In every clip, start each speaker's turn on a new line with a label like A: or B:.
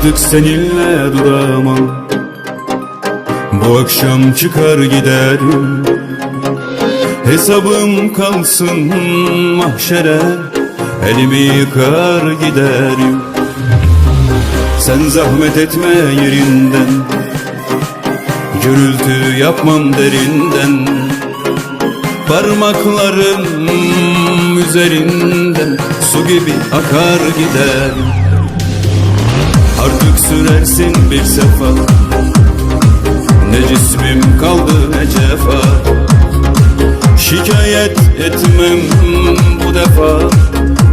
A: Artık seninle duramam. Bu akşam çıkar giderim Hesabım kalsın mahşere Elimi yıkar giderim Sen zahmet etme yerinden Gürültü yapmam derinden. Parmaklarım üzerinden Su gibi akar gider Artık sürersin bir sefa. Ne cismim kaldı ne cefa. Şikayet etmem bu defa.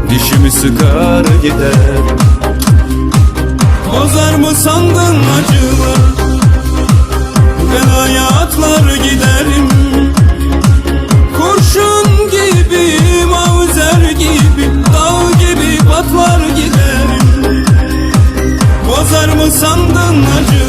A: Dişimi sıkar gider. Bozar mı sandın acılar Belaya atlar giderim Bozar mı sandın acılar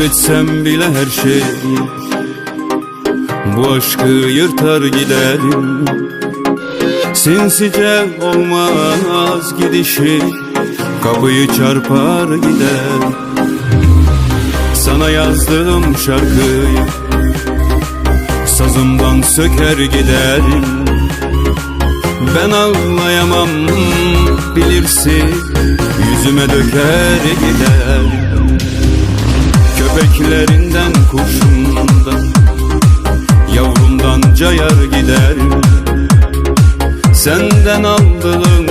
A: Kaybetsem bile her şeyi Bu aşkı yırtar giderim. Sinsice olmaz gidişi Kapıyı çarpar gider. Sana yazdığım şarkıyı Sazımdan söker giderim. Ben ağlayamam bilirsin Yüzüme döker gider Köpeklerinden kurşundan Yavrumdan cayar gider. Senden aldığım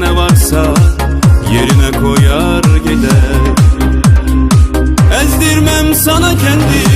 A: ne varsa Yerine koyar gider. Ezdirmem sana kendimi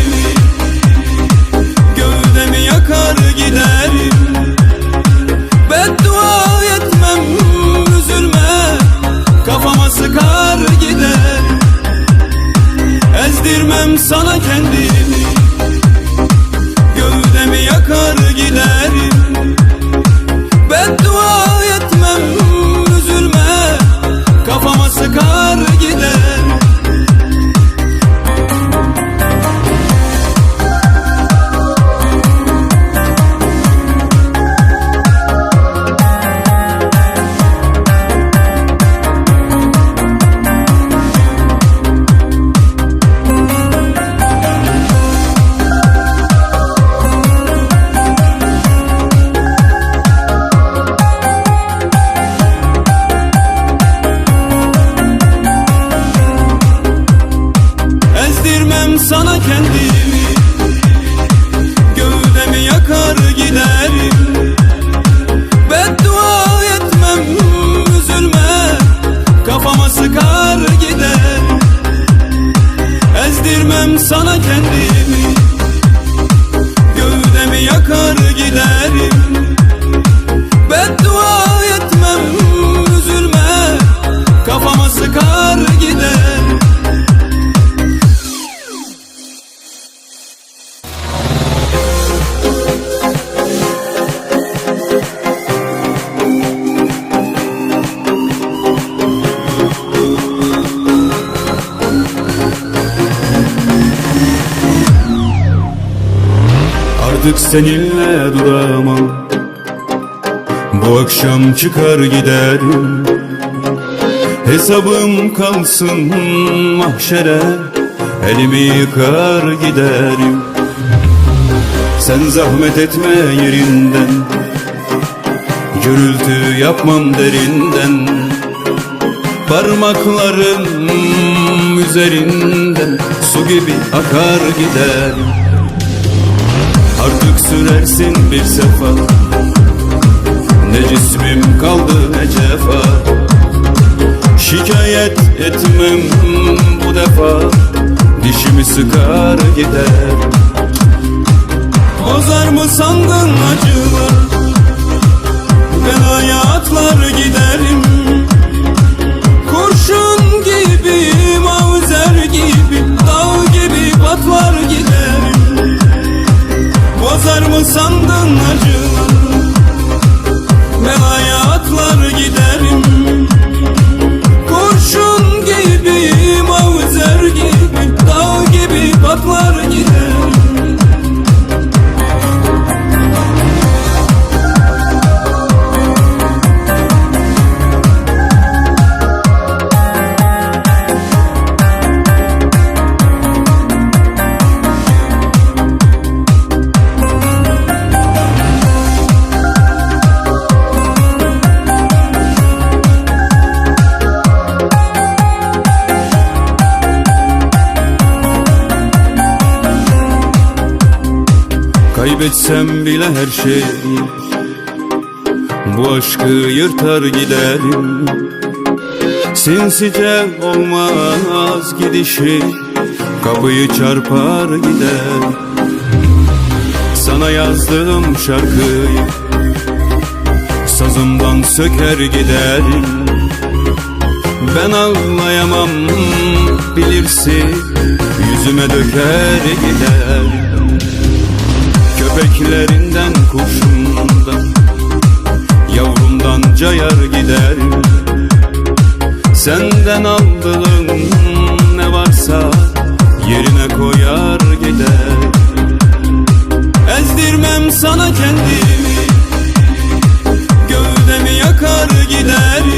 A: Ezdirmem sana kendimi. Gövdemi yakar giderim Beddua etmem üzülme. Kafama sıkar gider. Ezdirmem sana kendimi. Gövdemi yakar giderim Artık seninle duramam. Bu akşam çıkar giderim Hesabım kalsın mahşere. Elimi yıkar giderim Sen zahmet etme yerinden. Gürültü yapmam derinden. Parmaklarım üzerinden. Su gibi akar giderim Artık sürersin bir sefa. Ne cismim kaldı ne cefa. Şikayet etmem bu defa. Dişimi sıkar gider. Bozar mı sandın acılar? Belaya atlar giderim Bozar mı sandın acılar Kaybetsem bile her şeyi Bu aşkı yırtar giderim. Sinsice olmaz gidişi Kapıyı çarpar gider. Sana yazdığım şarkıyı Sazımdan söker giderim. Ben ağlayamam bilirsin Yüzüme döker gider Köpeklerinden kurşundan Yavrumdan cayar gider. Senden aldığım ne varsa Yerine koyar gider. Ezdirmem sana kendimi Gövdemi yakar giderim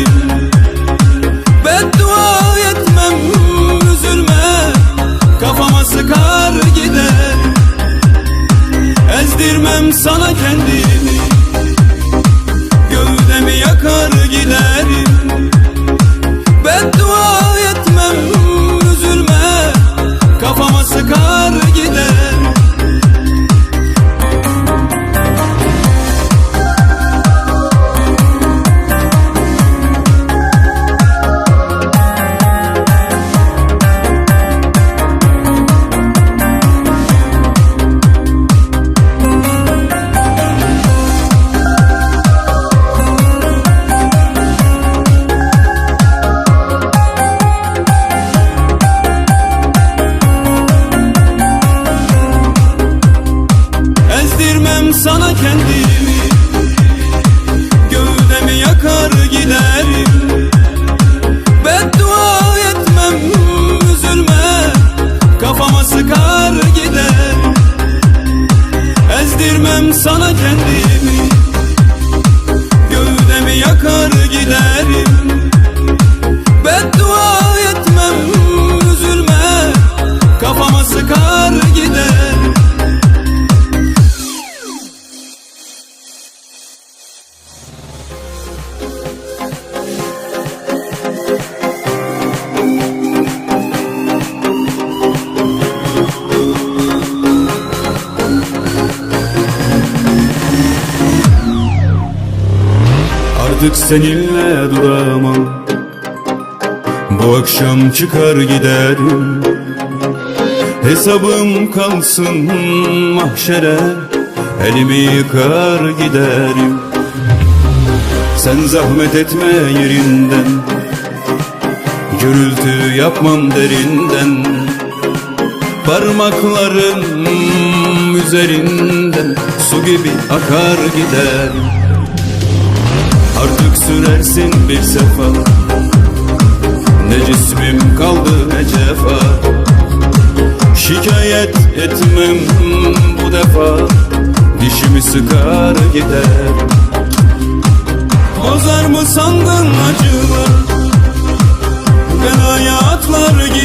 A: Artık seninle duramam. Bu akşam çıkar giderim. Hesabım kalsın mahşere Elimi yıkar giderim. Sen zahmet etme yerinden Gürültü yapmam derinden. Parmaklarım üzerinden Su gibi akar giderim sürersin bir sefa. Ne cismim kaldı ne cefa. Şikayet etmem bu defa. Dişimi sıkar gider. Bozar mı sandın acılar? Belaya atlar giderim